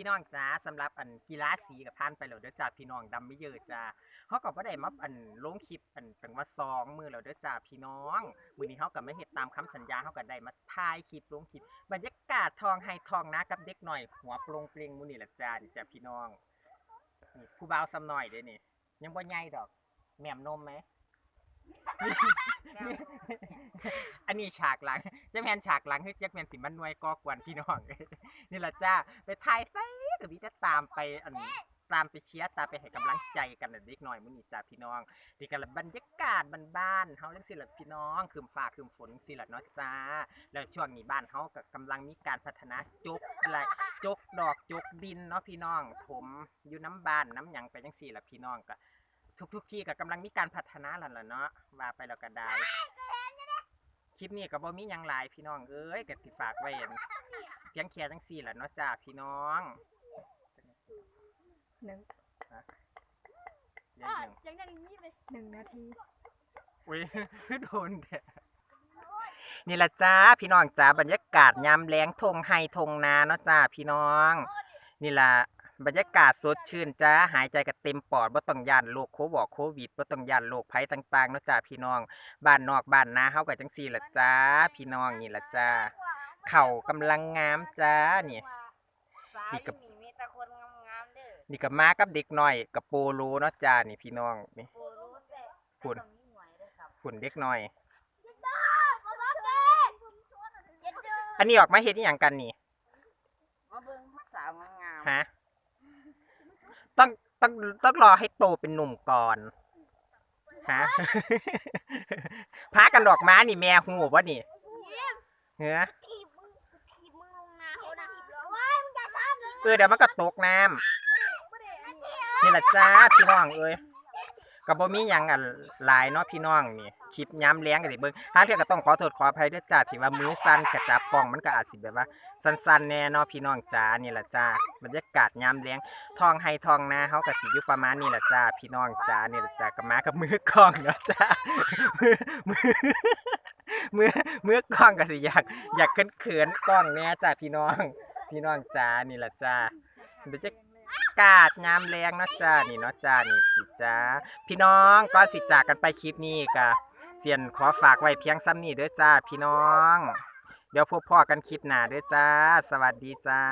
พี่น้องจ้าสำหรับอันกีฬาสีกับผ่านไปแล้วเด้อจ้าพี่น้องดำไม่เยอะจ้าเขาก็บ่ได้มาอันลงคลิปอันตั้งว่าสองมือแล้วเด้อจ้าพี่น้องมื้อนี้เขาก็ไม่เฮ็ดตามคำสัญญาเขาก็ได้มาถ่ายคลิปลงคลิปบรรยากาศทองไฮทองนะกับเด็กหน่อย หัวโปรงเปลงมื้อนี้ล่ะจ้านี่จ้าพี่น้องนี่ผู้บ่าวซ้ำหน่อยเด้นี่ ยังบ่ใหญ่ดอกแหม่มนมไหม นี้ฉากหลังจะแมนฉากหลังคือจะแมนสิมันหน่วยก่อกวนพี่น้องนี่แหละจ้าไปถ่ายไซกับพี่จะตามไปอันตามไปเชียร์ตามไปให้กำลังใจกันน่ะเด็กน้อยมื้อนี้จ้าพี่น้องดีกันละบรรยากาศบ้านๆเฮาจังซี่ล่ะพี่น้องคืมฟ้าคืมฝนจังซี่ล่ะเนาะจ้าแล้วช่วงนี้บ้านเฮาก็กำลังมีการพัฒนาจกอะไรจกดอกจกดินเนาะพี่น้องผมอยู่น้ำบ้านน้ำหยังไปจังซี่ล่ะพี่น้องก็ทุกๆที่ก็กำลังมีการพัฒนาแล้วล่ะเนาะว่าไปแล้วก็ได้ คลิปนี้ก็บ่มีหยังหลายพี่น้องเอ้ยก็สิฝากไว้อั่นเพียงแค่จังซี่แหละเนาะจ้าพี่น้องหนึ่งเดี๋ยวหนึ่งยังยังงี้เลยหนึ่งนาที อุ้ย โดนแดด นี่ละจ้าพี่น้องจ้าบรรยากาศยามแล้งทงไฮทงนาเนาะจ้าพี่น้อง นี่ล่ะ บรรยากาศสดชื่นจ้าหายใจกันเต็มปอดบ่ต้องย่านโรคโควดโควิดบ่ต้องย่านโรคภัยต่างๆเนาะจ้าพี่น้อง บ้านนอกบ้านนาเฮาก็จังซี่ล่ะจ้า พี่น้องนี่ล่ะจ้า เข่ากำลังงามจ้านี่สายนี่มีแต่คนงามๆเด้อนี่ก็มากับเด็กน้อยกับโปโลเนาะจ้านี่พี่น้องนี่โอ้รู้แต่คุณแต่ต้องมีหน่วยเด้อครับฝุ่นเด็กน้อยเย็ดเด้ออันนี้ออกมาเฮ็ดอหย่างกันนี่มาเบิ่งผู้สาวงามฮะ ต้องต้องต้องรอให้โตเป็นหนุ่มก่อนฮะ พากันดอกม้านี่แม่หูบ่นี่เฮ้อถีบมึงถีบมึงลงนาเขานะว้ายมึงอย่าทำเลยเออเดี๋ยวมันก็ตกน้ำนี่แหละจ้าพี่น้องเอ้ย ก็บ่มีหยังอะหลายเนาะพี่น้องนี่คลิปย้ำแรงกันสิเบิ่งทางเที่ยก็ต้องขอโทษขออภัยด้วยจ้าที่ว่ามือสั่นกระจับกล้องมันก็อาจสิแบบว่า สั้นๆแน่เนาะพี่น้องจ้านี่แหละจ้าบรรยากาศยามแรงทองไฮทองนาเฮาก็สิอยู่ประมาณนี้แหละจ้าพี่น้องจ้านี่แหละจ้ากับมากับมือกล้องเนาะจ้ามือมือมือกล้องก็สิอยากอยากเขินๆกล้องแน่จ้าพี่น้อง พี่น้องจ้านี่แหละจ้าบรรยากาศยามแรงเนาะจ้านี่เนาะจ้านี่สิ จ้าพี่น้องก็สิจากกันไปคลิปนี้กะเสียนขอฝากไว้เพียงซ้ำนี้เด้อจ้าพี่น้อง เดี๋ยวพบพ่อกันคลิปหน้าเด้อจ้า สวัสดีจ้า